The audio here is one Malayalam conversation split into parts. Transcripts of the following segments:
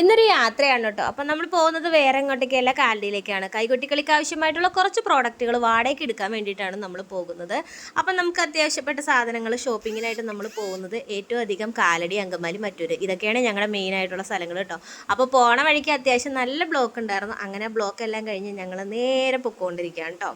ഇന്നൊരു യാത്രയാണ് കേട്ടോ. അപ്പം നമ്മൾ പോകുന്നത് വേറെ എങ്ങോട്ടേക്കല്ല കാലടിയിലേക്കാണ് കൈകൊട്ടിക്കളിക്ക് ആവശ്യമായിട്ടുള്ള കുറച്ച് പ്രോഡക്റ്റുകൾ വാടകയ്ക്ക് എടുക്കാൻ വേണ്ടിയിട്ടാണ് നമ്മൾ പോകുന്നത്. അപ്പം നമുക്ക് അത്യാവശ്യപ്പെട്ട സാധനങ്ങൾ ഷോപ്പിങ്ങിനായിട്ട് നമ്മൾ പോകുന്നത് ഏറ്റവും അധികം കാലടി അങ്കമാലി മറ്റൂര്. ഇതൊക്കെയാണ് ഞങ്ങളുടെ മെയിൻ ആയിട്ടുള്ള സ്ഥലങ്ങൾ കേട്ടോ. അപ്പോൾ പോണ വഴിക്ക് അത്യാവശ്യം നല്ല ബ്ലോക്ക് ഉണ്ടായിരുന്നു. അങ്ങനെ ബ്ലോക്ക് എല്ലാം കഴിഞ്ഞ് ഞങ്ങൾ നേരെ പൊക്കോണ്ടിരിക്കുകയാണ് കേട്ടോ.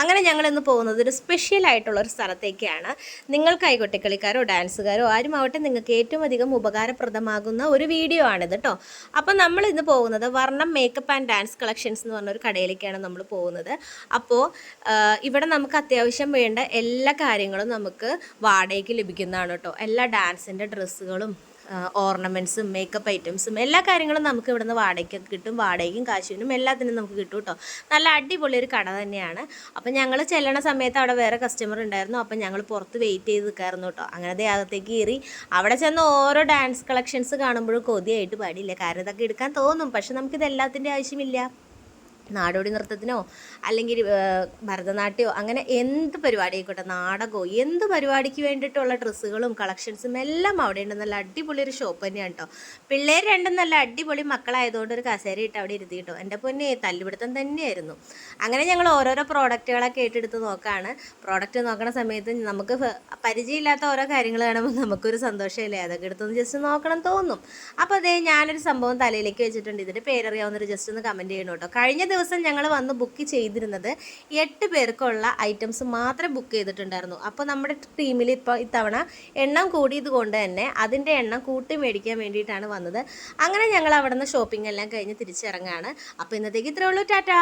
അങ്ങനെ ഞങ്ങൾ ഇന്ന് പോകുന്നത് ഒരു സ്പെഷ്യൽ ആയിട്ടുള്ള ഒരു സ്ഥലത്തേക്കാണ്. നിങ്ങൾ കൈകൊട്ടിക്കളിക്കാരോ ഡാൻസുകാരോ ആരുമാവട്ടെ നിങ്ങൾക്ക് ഏറ്റവും അധികം ഉപകാരപ്രദമാകുന്ന ഒരു വീഡിയോ ആണിത് കേട്ടോ. അപ്പം നമ്മൾ ഇന്ന് പോകുന്നത് Varnam makeup and dance collections എന്ന് പറഞ്ഞൊരു കടയിലേക്കാണ് നമ്മൾ പോകുന്നത്. അപ്പോൾ ഇവിടെ നമുക്ക് അത്യാവശ്യം വേണ്ട എല്ലാ കാര്യങ്ങളും നമുക്ക് വാടകയ്ക്ക് ലഭിക്കുന്നതാണ് കേട്ടോ. എല്ലാ ഡാൻസിന്റെ ഡ്രസ്സുകളും ഓർണമെന്റ്സും മേക്കപ്പ് ഐറ്റംസും എല്ലാ കാര്യങ്ങളും നമുക്ക് ഇവിടുന്ന് വാടകയ്ക്ക് കിട്ടും. വാടകയ്ക്കും കാശിനും എല്ലാത്തിനും നമുക്ക് കിട്ടും കേട്ടോ നല്ല അടിപൊളി ഒരു കട തന്നെയാണ്. അപ്പം ഞങ്ങൾ ചെല്ലണ സമയത്ത് അവിടെ വേറെ കസ്റ്റമർ ഉണ്ടായിരുന്നു. അപ്പം ഞങ്ങൾ പുറത്ത് വെയിറ്റ് ചെയ്ത് നിൽക്കായിരുന്നു കേട്ടോ അങ്ങനെ അകത്തേക്ക് കയറി. അവിടെ ചെന്ന് ഓരോ ഡാൻസ് കളക്ഷൻസ് കാണുമ്പോഴും കൊതിയായിട്ട് പാടിയില്ല. കാരണം ഇതൊക്കെ എടുക്കാൻ തോന്നും. പക്ഷെ നമുക്കിത് എല്ലാത്തിന്റെ ആവശ്യമില്ല. നാടോടി നൃത്തത്തിനോ അല്ലെങ്കിൽ ഭരതനാട്യമോ അങ്ങനെ എന്ത് പരിപാടി ആയിക്കോട്ടെ നാടകമോ എന്ത് പരിപാടിക്ക് വേണ്ടിയിട്ടുള്ള ഡ്രസ്സുകളും കളക്ഷൻസും എല്ലാം അവിടെ ഉണ്ട്. നല്ല അടിപൊളി ഒരു ഷോപ്പ് തന്നെയാണ് കേട്ടോ പിള്ളേർ രണ്ടും നല്ല അടിപൊളി മക്കളായതുകൊണ്ട് ഒരു കസേര ഇട്ട് അവിടെ ഇരുത്തി കേട്ടോ എന്റെ പൊന്നെ തല്ലുപിടുത്തം തന്നെയായിരുന്നു. അങ്ങനെ ഞങ്ങൾ ഓരോരോ പ്രോഡക്റ്റുകളൊക്കെ ഏറ്റെടുത്ത് നോക്കുകയാണ് പ്രോഡക്റ്റ് നോക്കണ സമയത്ത് നമുക്ക് പരിചയമില്ലാത്ത ഓരോ കാര്യങ്ങൾ കാണുമ്പോൾ നമുക്കൊരു സന്തോഷമില്ലേ? അതൊക്കെ എടുത്തൊന്ന് ജസ്റ്റ് നോക്കണം തോന്നും. അപ്പോൾ അതേ ഞാനൊരു സംഭവം തലയിലേക്ക് വെച്ചിട്ടുണ്ട്. ഇതിന്റെ പേരറിയാവുന്നൊരു ജസ്റ്റ് ഒന്ന് കമന്റ് ചെയ്യണം കേട്ടോ കഴിഞ്ഞ ദിവസം ഞങ്ങൾ വന്ന് ബുക്ക് ചെയ്തിരുന്നത് എട്ട് പേർക്കുള്ള ഐറ്റംസ് മാത്രമേ ബുക്ക് ചെയ്തിട്ടുണ്ടായിരുന്നു. അപ്പോൾ നമ്മുടെ ടീമിൽ ഇപ്പോൾ ഇത്തവണ എണ്ണം കൂടിയത് കൊണ്ട് തന്നെ അതിന്റെ എണ്ണം കൂട്ടി മേടിക്കാൻ വേണ്ടിയിട്ടാണ് വന്നത്. അങ്ങനെ ഞങ്ങൾ അവിടെ നിന്ന് ഷോപ്പിംഗ് എല്ലാം കഴിഞ്ഞ് തിരിച്ചിറങ്ങാണ്. അപ്പോൾ ഇന്നത്തേക്ക് ഇത്രയേ ഉള്ളൂ. ടാറ്റാ!